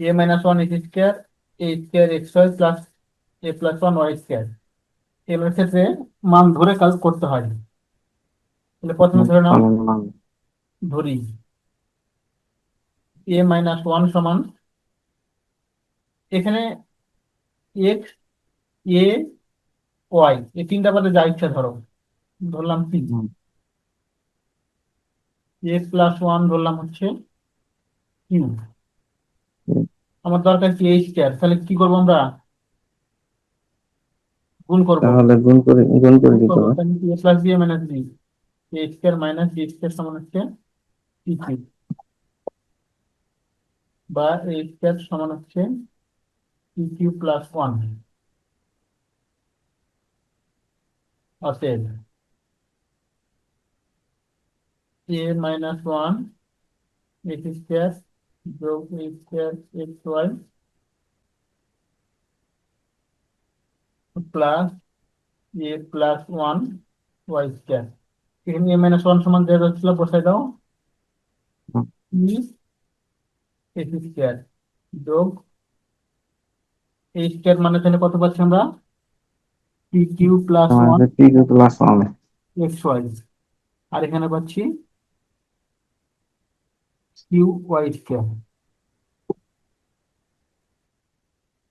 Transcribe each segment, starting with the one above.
A minus one x square a square x y plus a plus one y square এগুলোর ক্ষেত্রে মান ধরে কাজ করতে হয়। তাহলে প্রথমে ধরে নাও। ধরি। এ মাইনাস ওয়ান সমান এখানে এক্স এ ওয়াই এই তিনটা বাদে যা ইচ্ছা ধরো। ধরলাম হুম। এ প্লাস ওয়ান ধরলাম হচ্ছে কিউ। আমার দরকার কি এইচ স্কোয়ার তাহলে কি করব আমরা? গুণ করব। তাহলে গুণ করে গুণ করে দিতে হবে। A plus b minus b a square minus b square সমান হচ্ছে পি কিউ বা এ স্কোয়ার সমান হচ্ছে পি কিউ প্লাস ওয়ান অতএব a minus one x square যোগ square x y plus a plus one y square এখানে এ minus one সমান দেওয়া যাচ্ছিল বসাই দাও। ই এক্স স্কোয়ার যোগ এ স্কোয়ার মানে তাহলে কত পাচ্ছি আমরা? P q plus one p q plus one x y আর এখানে পাচ্ছি কিউ ওয়াই স্কোয়ার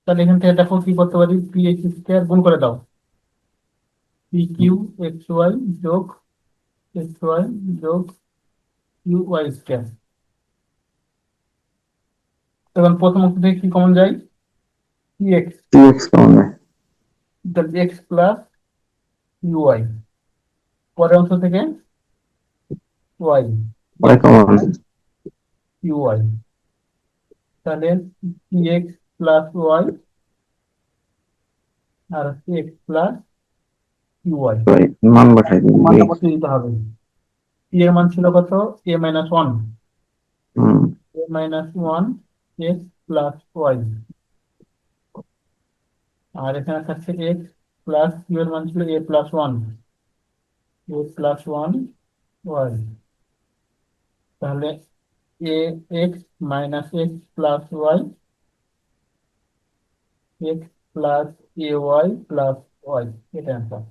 তাহলে এখান থেকে দেখো কি করতে পারি? পি এক্স স্কোয়ার গুণ করে দাও। পি কিউ এক্স ওয়াই যোগ এক্স ওয়াই যোগ কিউ ওয়াই স্কোয়ার এখন প্রথম অংশ থেকে কি কমন যায়? P x p x common তাহলে এক্স প্লাস ইউ ওয়াই পরের অংশ থেকে ওয়াই ওয়াই কমন ওয়াই তাহলে পি এক্স প্লাস ওয়াই আর হচ্ছে এক্স প্লাস ওয়াই ওয়াই মান বসাই দিন মানটা কত দিতে হবে। পি এর মান ছিল কত? A minus one a minus one x plus y আর এখানে থাকছে এক্স প্লাস এর মান ছিল a plus one a plus one y তাহলে a x minus x plus y x plus a y plus y এটা অ্যান্সার